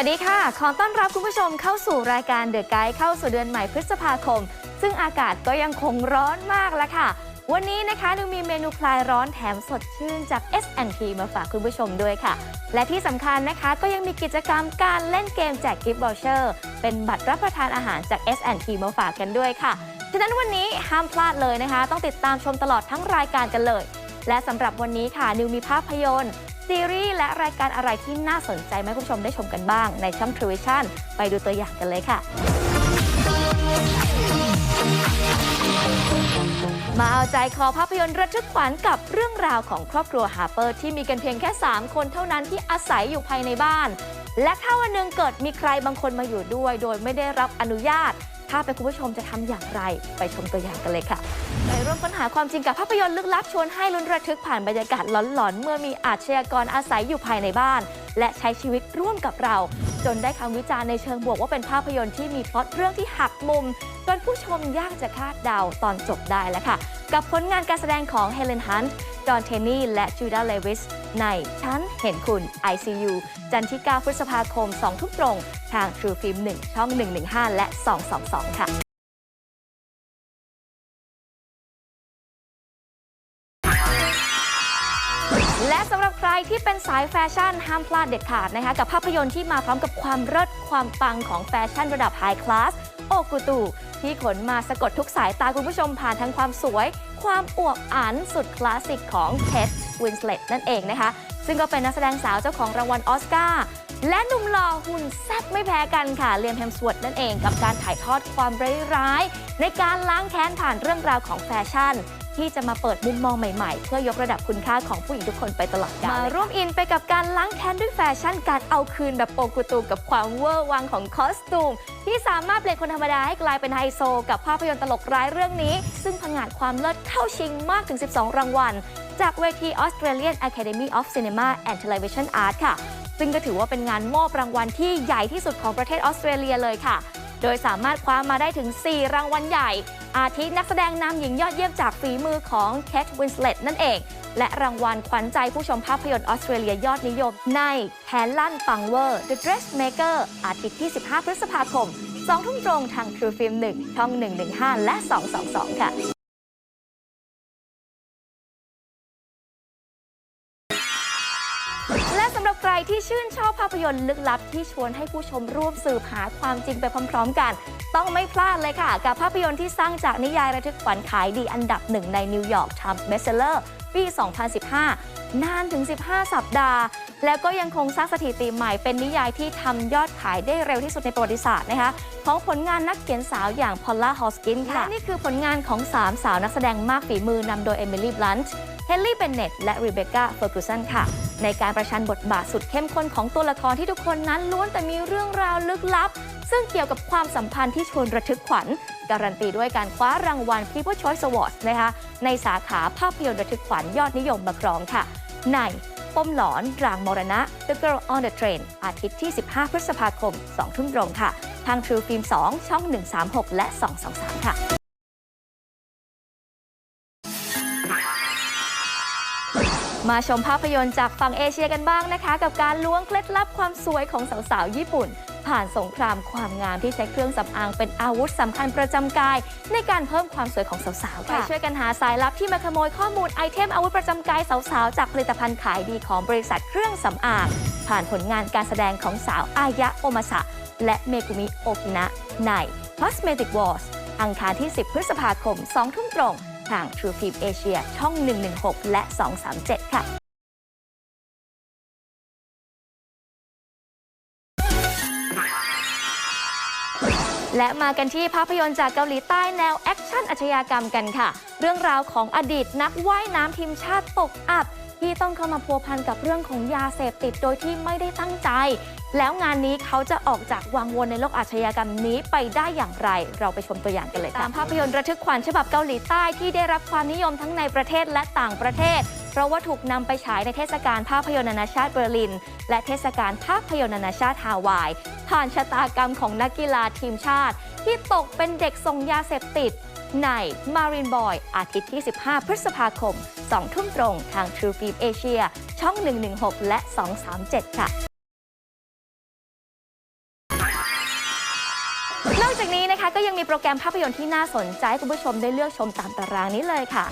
สวัสดีค่ะ ขอต้อนรับคุณผู้ชมเข้าสู่รายการเดอะไกด์เข้าสู่เดือนใหม่พฤษภาคม ซึ่งอากาศก็ยังคงร้อนมากแล้วค่ะ วันนี้นะคะนิวมีเมนูคลายร้อนแถมสดชื่นจาก S&P มาฝากคุณผู้ชมด้วยค่ะ และที่สำคัญนะคะก็ยังมีกิจกรรมการเล่นเกมแจกกิฟต์บอลเชอร์เป็นบัตรรับประทานอาหารจาก S&P มาฝากกันด้วยค่ะฉะนั้นวันนี้ห้ามพลาดเลยนะคะ ต้องติดตามชมตลอดทั้งรายการกันเลย และสำหรับวันนี้ค่ะนิวมีภาพยนตร์ ซีรีส์และรายการอะไรที่น่าสนใจไหมคุณผู้ชมได้ชมกันบ้าง ในช่อง True Vision ไปดูตัวอย่างกันเลยค่ะ มาเอาใจคอภาพยนตร์ระทึกขวัญกับเรื่องราวของครอบครัวฮาร์เปอร์ที่มีกันเพียงแค่ 3 คนเท่านั้นที่อาศัยอยู่ภายในบ้าน และถ้าวันหนึ่งเกิดมีใครบางคนมาอยู่ด้วย โดยไม่ได้รับอนุญาต ถ้าเป็นคุณผู้ชมจะทำอย่างไร ไปชมตัวอย่างกันเลยค่ะ ไปร่วมค้นหาความจริงกับภาพยนตร์ลึกลับชวนให้ลุ้นระทึกผ่านบรรยากาศหลอนๆ เมื่อมีอาชญากรอาศัยอยู่ภายในบ้าน และใช้ชีวิตร่วมกับเรา จนได้คำวิจารณ์ในเชิงบวกว่าเป็นภาพยนตร์ที่มีพล็อตเรื่องที่หักมุมจนผู้ชมยากจะคาดเดาตอนจบได้แล้วค่ะ กับผลงานการแสดงของเฮเลนฮันต์จอห์นเทนนี่ และจูดาเลวิส ในฉันเห็นคุณ ICU จันทร์ที่ 9 พฤษภาคม 2 ทุ่มตรง ทาง True Film 1 ช่อง 115 และ 222 ค่ะและสำหรับใครที่เป็นสายแฟชั่นห้ามพลาดเด็ดขาดนะคะ กับภาพยนตร์ที่มาพร้อมกับความเลิศความปังของแฟชั่นระดับไฮคลาสโอกุตู ที่ขนมาสะกดทุกสายตาคุณผู้ชมผ่านทั้งความสวย ความอวบอันสุดคลาสสิกของเคทวินสเลตนั่นเองนะคะ ซึ่งก็เป็นนักแสดงสาวเจ้าของรางวัลออสการ์และหนุ่มหล่อหุ่นแซ่บไม่แพ้กันค่ะเลียมแฮมสวดนั่นเองกับการถ่ายทอดความร้ายในการล้างแค้นผ่านเรื่องราวของแฟชั่น ที่จะมาเปิดมุมมองใหม่ๆ เพื่อยกระดับคุณค่าของผู้หญิงทุกคนไปตลอดกาลมาร่วมอินไปกับการล้างแค้นด้วยแฟชั่นการเอาคืนแบบโปกุตูกับความเวอร์วังของคอสตูม ที่สามารถเปลี่ยนคนธรรมดาให้กลายเป็นไฮโซ กับภาพยนตร์ตลกร้ายเรื่องนี้ ซึ่งผงาดความเลิศเข้าชิงมากถึง 12 รางวัล จากเวที Australian Academy of Cinema and Television Art ค่ะ ซึ่งก็ถือว่าเป็นงานมอบรางวัลที่ใหญ่ที่สุดของประเทศออสเตรเลียเลยค่ะ โดยสามารถคว้ามาได้ถึง 4 รางวัลใหญ่ อาทินักแสดงนำหญิงยอดเยี่ยมจากฝีมือของแคทวินสเลตนั่นเอง และรางวัลขวัญใจผู้ชมภาพยนตร์ออสเตรเลียยอดนิยมในแฮลลันฟังเวอร์ The Dressmaker อาทิตย์ที่ 15 พฤษภาคม 2 ทุ่มตรงทาง True Film 1 ช่อง 115 และ 222 ค่ะ ที่ชื่นชอบภาพยนตร์ลึกลับที่ชวนให้ผู้ชมร่วมสืบหาความจริงไปพร้อมๆกัน ต้องไม่พลาดเลยค่ะ กับภาพยนตร์ที่สร้างจากนิยายระทึกขวัญขายดีอันดับหนึ่งในนิวยอร์ก Times Bestseller ปี 2015 นานถึง 15 สัปดาห์ แล้วก็ยังคงสร้างสถิติใหม่เป็นนิยายที่ทำยอดขายได้เร็วที่สุดในประวัติศาสตร์นะคะ ของผลงานนักเขียนสาวอย่างพอลล่าฮอสกินค่ะ และนี่คือผลงานของ 3 สาวนักแสดงมากฝีมือนำโดยเอมิลี่บลันช์เฮนรี่เบนเน็ตและรีเบคก้าเฟอร์กูสันค่ะ ในการประชันบทบาทสุดเข้มข้นของตัวละครที่ทุกคนนั้นล้วนแต่มีเรื่องราวลึกลับ ซึ่งเกี่ยวกับความสัมพันธ์ที่ชวนระทึกขวัญ การันตีด้วยการคว้ารางวัล People Choice Awards นะคะในสาขาภาพยนตร์ระทึกขวัญยอดนิยมมาครองค่ะ ในปมหลอนรางมรณะ The Girl on the Train อาทิตย์ที่ 15 พฤษภาคม 2 ทุ่มตรงค่ะ ทาง True Film 2 ช่อง 136 และ 223 ค่ะ มาชมภาพยนตร์จากฝั่งเอเชียกันบ้างนะคะ กับการล้วงเคล็ดลับความสวยของสาวๆ ญี่ปุ่น ผ่านสงครามความงามที่ใช้เครื่องสำอางเป็นอาวุธสำคัญประจำกาย ในการเพิ่มความสวยของสาวๆค่ะช่วยกันหาสายลับที่มาขโมยข้อมูลไอเทมอาวุธประจำกายสาวๆ จากผลิตภัณฑ์ขายดีของบริษัทเครื่องสำอาง ผ่านผลงานการแสดงของสาวอายะโอมาสะและเมกุมิโอกินะใน Cosmetic Wars อังคารที่ 10 พฤษภาคม 2 ทุ่มตรง ทาง True Film Asia ช่อง 116 และ 237 ค่ะและมากันที่ภาพยนตร์จากเกาหลีใต้แนวแอคชั่นอาชญากรรมกันค่ะ เรื่องราวของอดีตนักว่ายน้ำทีมชาติตกอับ ที่ต้องเข้ามาพัวพันกับเรื่องของยาเสพติดโดยที่ไม่ได้ตั้งใจ แล้วงานนี้เขาจะออกจากวังวนในโลกอาชญากรรมนี้ไปได้อย่างไร เราไปชมตัวอย่างกันเลยค่ะตามภาพยนตร์ระทึกขวัญฉบับเกาหลีใต้ที่ได้รับความนิยมทั้งในประเทศและต่างประเทศ เพราะว่าถูกนำไปฉายในเทศกาลภาพยนตร์นานาชาติเบอร์ลิน และเทศกาลภาพยนตร์นานาชาติฮาวาย ผ่านชะตากรรมของนักกีฬาทีมชาติ ที่ตกเป็นเด็กส่งยาเสพติด ใน Marine Boy อาทิตย์ที่ 15 พฤษภาคม 2 ทุ่มตรงทาง True Film Asia ช่อง 116 และ 237 ค่ะ ก็ยังมีโปรแกรมภาพยนตร์ที่น่าสนใจให้คุณผู้ชมได้เลือกชมตามตารางนี้เลยค่ะ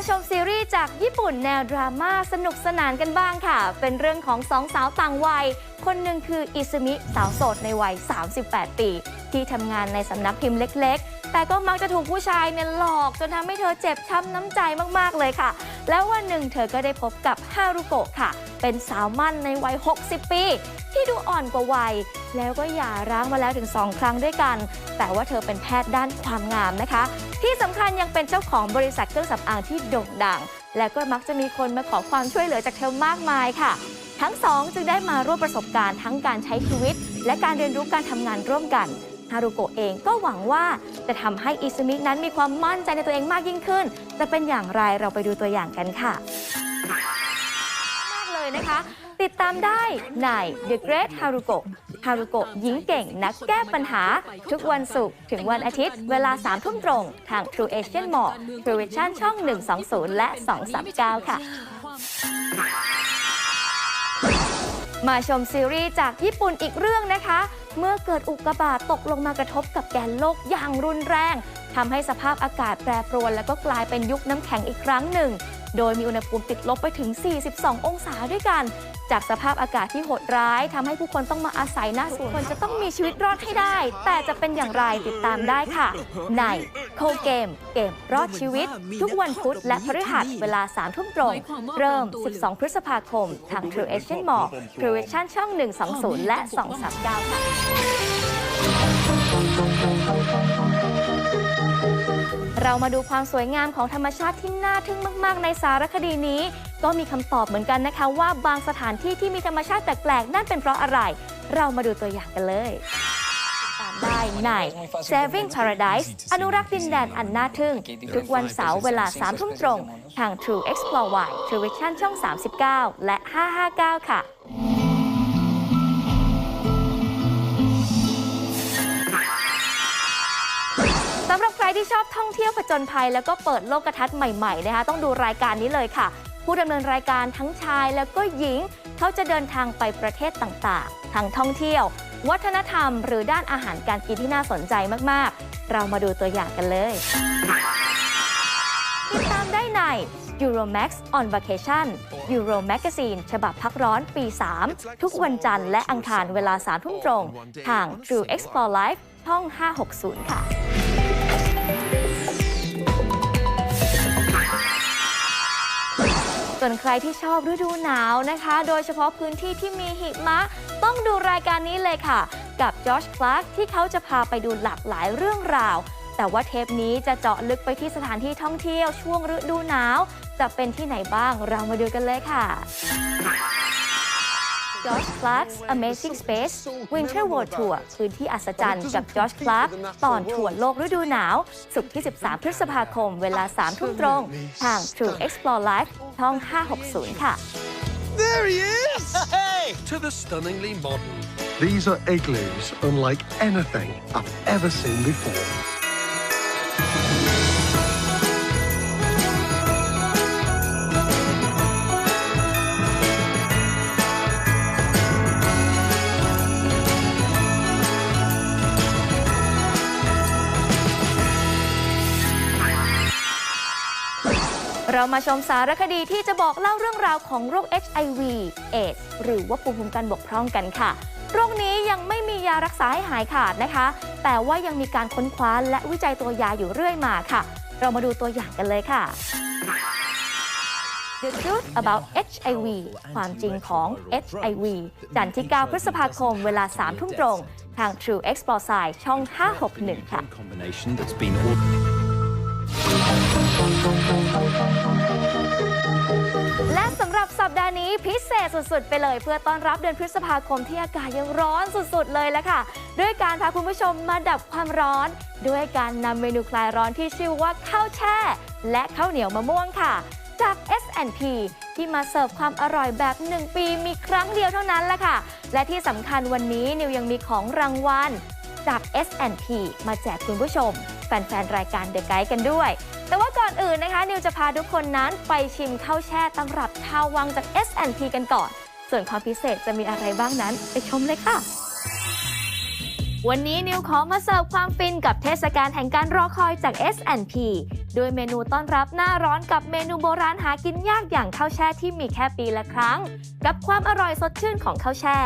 มาชมซีรีส์จากญี่ปุ่นแนวดราม่าสนุกสนานกันบ้างค่ะ เป็นเรื่องของสองสาวต่างวัย คนหนึ่งคืออิซึมิสาวโสดในวัย 38 ปี ที่ทำงานในสำนักพิมพ์เล็กๆ แต่ก็มักจะถูกผู้ชายเนี่ยหลอกจนทำให้เธอเจ็บช้ำน้ำใจมากๆเลยค่ะ แล้ววันหนึ่งเธอก็ได้พบกับฮารุโกะค่ะ เป็นสาวมั่นในวัย 60 ปี ที่ดูอ่อนกว่าวัย แล้วก็หย่าร้างมาแล้วถึง 2 ครั้งด้วยกัน แต่ว่าเธอเป็นแพทย์ด้านความงามนะคะ ที่สำคัญยังเป็นเจ้าของบริษัทเครื่องสำอางที่โด่งดัง และก็มักจะมีคนมาขอความช่วยเหลือจากเธอมากมายค่ะ ทั้งสองจึงได้มาร่วมประสบการณ์ทั้งการใช้ชีวิต และการเรียนรู้การทำงานร่วมกันฮารุโกะเองก็หวังว่าจะทำให้อิซึมินั้นมีความมั่นใจในตัวเองมากยิ่งขึ้น จะเป็นอย่างไรเราไปดูตัวอย่างกันค่ะ มากเลยนะคะ ติดตามได้ใน The Great Haruko ฮารุโกะหญิงเก่งนักแก้ปัญหา ทุกวันศุกร์ถึงวันอาทิตย์ เวลา3ทุ่มตรง ทาง True Asian Mall True Vision ช่อง 120 และ 239 ค่ะ มาชมซีรีส์จากญี่ปุ่นอีกเรื่องนะคะ เมื่อเกิดอุกกาบาตตกลงมากระทบกับแกนโลกอย่างรุนแรงทำให้สภาพอากาศแปรปรวน แล้วก็กลายเป็นยุคน้ำแข็งอีกครั้งหนึ่ง โดยมีอุณหภูมิติดลบไปถึง 42 องศาด้วยกัน จากสภาพอากาศที่โหดร้ายทำให้ผู้คนต้องมาอาศัยหน้าสวนคนจะต้องมีชีวิตรอดให้ได้ แต่จะเป็นอย่างไรติดตามได้ค่ะ ในโคเกม เกมรอดชีวิต ทุกวันพุธและพฤหัสเวลา3ทุ่มตรง เริ่ม 12 พฤษภาคม ทาง True Asian Mall True Vision ช่อง 120 และ 239 ค่ะ เรามาดูความสวยงามของธรรมชาติที่น่าทึ่งมาก ๆ ในสารคดีนี้ ก็มีคำตอบเหมือนกันนะคะ ว่าบางสถานที่ที่มีธรรมชาติแปลก ๆ นั่นเป็นเพราะอะไร เรามาดูตัวอย่างกันเลยตามได้ใน Saving Paradise อนุรักษ์ดินแดนอันน่าทึ่ง ทุกวันเสาร์เวลา3ทุ่มตรง ทาง True Explore Y True Vision ช่อง 39 และ 559 ค่ะ ที่ชอบท่องเที่ยวผจญภัย แล้วก็เปิดโลกทัศน์ใหม่ๆนะคะต้องดูรายการนี้เลยค่ะ ผู้ดำเนินรายการทั้งชายแล้วก็หญิง เขาจะเดินทางไปประเทศต่างๆทั้งท่องเที่ยว วัฒนธรรม หรือด้านอาหารการกินที่น่าสนใจมากๆ เรามาดูตัวอย่างกันเลยติดตามได้ใน Euromax on Vacation Euro Magazine ฉบับพักร้อนปี 3 ทุกวันจันทร์และอังคารเวลา3ทุ่มตรง ทาง True Explore Live ช่อง 560 ค่ะ วนใครที่ชอบฤดูหนาวนะคะ โดยเฉพาะพื้นที่ที่มีหิมะ ต้องดูรายการนี้เลยค่ะ กับจอชคลาร์กที่เขาจะพาไปดูหลากหลายเรื่องราว แต่ว่าเทปนี้จะเจาะลึกไปที่สถานที่ท่องเที่ยวช่วงฤดูหนาว จะเป็นที่ไหนบ้างเรามาดูกันเลยค่ะ จอร์จคลาร์ก Amazing Space Winter World Tour พื้นที่อัศจรรย์กับจอร์จคลาร์กตอนถั่วโลกฤดูหนาว สุกร์ที่ 13 พฤษภาคม เวลา 3 ทุ่มตรง ทาง True Explore Live ช่อง 560 ค่ะ There he is! Hey! To the stunningly modern. These are igloos unlike anything I've ever seen before.. เรามาชมสารคดีที่จะบอกเล่าเรื่องราวของโรค HIV เอดส์หรือว่าภูมิคุ้มกันบกพร่องกันค่ะ โรคนี้ยังไม่มียารักษาให้หายขาดนะคะ แต่ว่ายังมีการค้นคว้าและวิจัยตัวยาอยู่เรื่อยมาค่ะ เรามาดูตัวอย่างกันเลยค่ะ The Truth About HIV ความจริงของ HIV จันทร์ที่ 9 พฤษภาคม เวลา 3 ทุ่มตรง ทาง True Explore Side ช่อง 561 ค่ะ และสำหรับสัปดาห์นี้พิเศษสุดๆ ไปเลย เพื่อต้อนรับเดือนพฤษภาคมที่อากาศยังร้อนสุดๆ เลยละค่ะ ด้วยการพาคุณผู้ชมมาดับความร้อน ด้วยการนำเมนูคลายร้อนที่ชื่อว่าข้าวแช่ และข้าวเหนียวมะม่วงค่ะ จาก S&P ที่มาเสิร์ฟความอร่อยแบบ 1 ปีมีครั้งเดียวเท่านั้นแหละค่ะ และที่สำคัญวันนี้นิวยังมีของรางวัลจาก S&P มาแจกคุณผู้ชม แฟนๆ รายการ The Guide กันด้วย อนอื่นนะคะ นิวจะพาทุกคนนั้นไปชิมข้าวแช่ตำรับชาววังจาก S&P กันก่อน ส่วนความพิเศษจะมีอะไรบ้างนั้นไปชมเลยค่ะ วันนี้นิวขอมาเสิร์ฟความฟินกับเทศกาลแห่งการรอคอยจาก S&P โดยเมนูต้อนรับหน้าร้อนกับเมนูโบราณหากินยากอย่างข้าวแช่ที่มีแค่ปีละครั้ง กับความอร่อยสดชื่นของข้าวแช่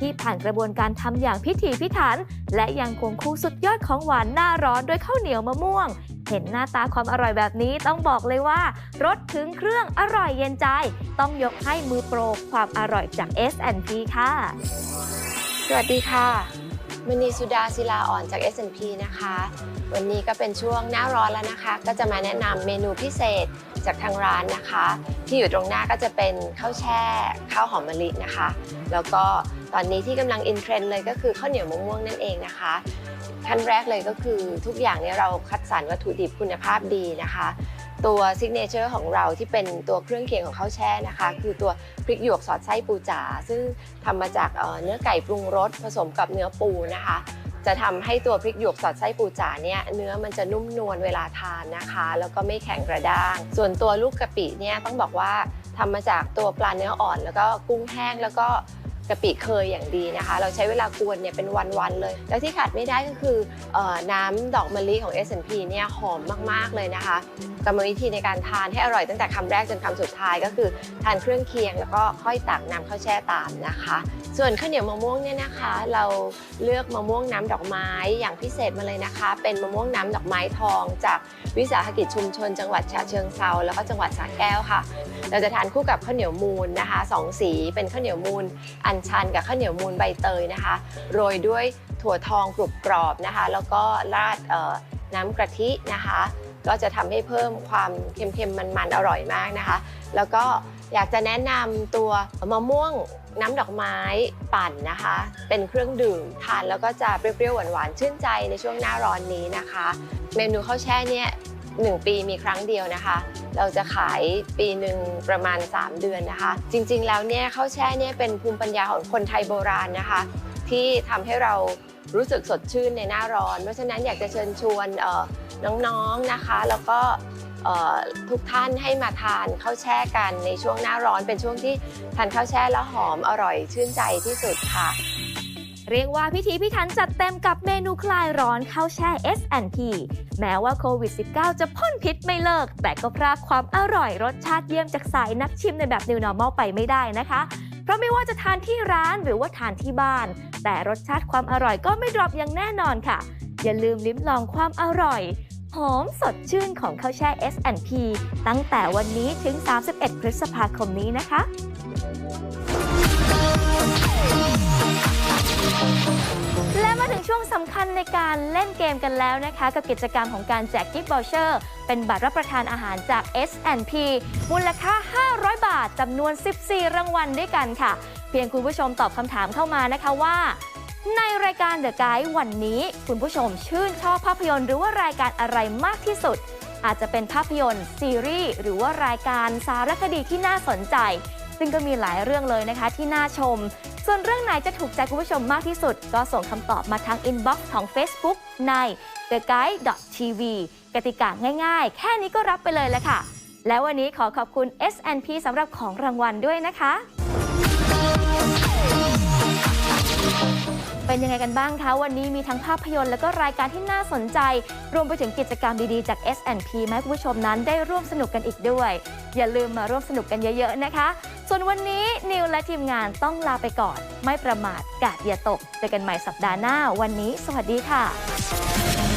ที่ผ่านกระบวนการทำอย่างพิถีพิถัน และยังคงคู่สุดยอดของหวานหน้าร้อนด้วยข้าวเหนียวมะม่วง เห็นหน้าตาความอร่อยแบบนี้ต้องบอกเลยว่ารสถึงเครื่องอร่อยเย็นใจ ต้องยกให้มือโปรความอร่อยจาก S&P ค่ะ สวัสดีค่ะมณีสุดาศิลาอ่อนจาก S&P นะคะ วันนี้ก็เป็นช่วงหน้าร้อนแล้วนะคะ ก็จะมาแนะนำเมนูพิเศษจากทางร้านนะคะ ที่อยู่ตรงหน้าก็จะเป็นข้าวแช่ข้าวหอมมะลินะคะ แล้วก็ตอนนี้ที่กำลังอินเทรนด์เลยก็คือข้าวเหนียวมะม่วงนั่นเองนะคะ ขั้นแรกเลยก็คือทุกอย่างเนี่ยเราคัดสรรวัตถุดิบคุณภาพดีนะคะ ตัวซิกเนเจอร์ของเราที่เป็นตัวเครื่องเคียงของข้าวแช่นะคะ คือตัวพริกหยวกสอดไส้ปูจ๋าซึ่งทำมาจากเนื้อไก่ปรุงรสผสมกับเนื้อปูนะคะ จะทำให้ตัวพริกหยวกสอดไส้ปูจ๋าเนี่ยเนื้อมันจะนุ่มนวลเวลาทานนะคะ แล้วก็ไม่แข็งกระด้าง ส่วนตัวลูกกะปิเนี่ยต้องบอกว่าทำมาจากตัวปลาเนื้ออ่อน แล้วก็กุ้งแห้งแล้วก็ กะปิเคยอย่างดีนะคะ เราใช้เวลากวนเนี่ยเป็นวันๆเลย แล้วที่ขาดไม่ได้ก็คือออน้ำดอกมะลิของ S&P เนี่ยหอมมากๆเลยนะคะกรรมวิธีในการทานให้อร่อยตั้งแต่คำแรกจนคำสุดท้ายก็คือ ทานเครื่องเคียงแล้วก็ค่อยตักน้ำข้าวแช่ตามนะคะ ส่วนข้าวเหนียวมะม่วงเนี่ยนะคะ เราเลือกมะม่วงน้ำดอกไม้อย่างพิเศษมาเลยนะคะ เป็นมะม่วงน้ำดอกไม้ทอง จากวิสาหกิจชุมชน จังหวัดฉะเชิงเซาแล้วก็จังหวัดสระแก้วค่ะ เราจะทานคู่กับข้าวเหนียวมูนนะคะสองสีเป็นข้าวเหนียวมูนอัญชันกับข้าวเหนียวมูนใบเตยนะคะ โรยด้วยถั่วทองกรุบกรอบนะคะ แล้วก็ราดน้ำกะทินะคะ ก็จะทำให้เพิ่มความเค็มๆ มันๆ อร่อยมากนะคะ แล้วก็อยากจะแนะนำตัวมะม่วงน้ำดอกไม้ปั่นนะคะ เป็นเครื่องดื่มทานแล้วก็จะเปรี้ยวๆหวานๆชื่นใจในช่วงหน้าร้อนนี้นะคะ เมนูข้าวแช่เนี่ย หนึ่งปีมีครั้งเดียวนะคะ เราจะขายปีหนึ่งประมาณ 3 เดือนนะคะ จริงๆ แล้วเนี่ยข้าวแช่เนี่ยเป็นภูมิปัญญาของคนไทยโบราณนะคะ ที่ทำให้เรารู้สึกสดชื่นในหน้าร้อน เพราะฉะนั้นอยากจะเชิญชวนน้องๆนะคะ แล้วก็ทุกท่านให้มาทานข้าวแช่กันในช่วงหน้าร้อนเป็นช่วงที่ทานข้าวแช่แล้วหอมอร่อยชื่นใจที่สุดค่ะ เรียกว่าพิธีพิถันจัดเต็มกับเมนูคลายร้อนข้าวแช่ S&P แม้ว่าโควิด -19 จะพ่นพิษไม่เลิก แต่ก็พรากความอร่อยรสชาติเยี่ยมจากสายนักชิมในแบบ New Normal ไปไม่ได้นะคะ เพราะไม่ว่าจะทานที่ร้านหรือว่าทานที่บ้าน แต่รสชาติความอร่อยก็ไม่ดรอปอย่างแน่นอนค่ะ อย่าลืมลิ้มลองความอร่อยหอมสดชื่นของข้าวแช่ S&P ตั้งแต่วันนี้ถึง 31 พฤษภาคมนี้นะคะ และมาถึงช่วงสำคัญในการเล่นเกมกันแล้วนะคะ กับกิจกรรมของการแจกกิฟต์วอลเชอร์ เป็นบัตรรับประทานอาหารจาก S&P มูลค่า 500 บาทจำนวน 14 รางวัลด้วยกันค่ะ เพียงคุณผู้ชมตอบคำถามเข้ามานะคะว่า ในรายการ The Guide วันนี้ คุณผู้ชมชื่นชอบภาพยนตร์หรือว่ารายการอะไรมากที่สุด อาจจะเป็นภาพยนตร์ซีรีส์หรือว่ารายการสารคดีที่น่าสนใจ ซึ่งก็มีหลายเรื่องเลยนะคะที่น่าชม ส่วนเรื่องไหนจะถูกใจคุณผู้ชมมากที่สุด ก็ส่งคำตอบมาทางอินบ็อกซ์ของ Facebook ใน theguide.tv กติกาง่ายๆ แค่นี้ก็รับไปเลยแล้วค่ะ แล้ววันนี้ขอขอบคุณ S&P สำหรับของรางวัลด้วยนะคะ เป็นยังไงกันบ้างคะ วันนี้มีทั้งภาพยนตร์และก็รายการที่น่าสนใจ รวมไปถึงกิจกรรมดีๆจาก S&P มาให้คุณผู้ชมนั้นได้ร่วมสนุกกันอีกด้วย อย่าลืมมาร่วมสนุกกันเยอะๆนะคะ ส่วนวันนี้นิวและทีมงานต้องลาไปก่อน ไม่ประมาทกาดอย่าตกเจอกันใหม่สัปดาห์หน้า วันนี้ สวัสดีค่ะ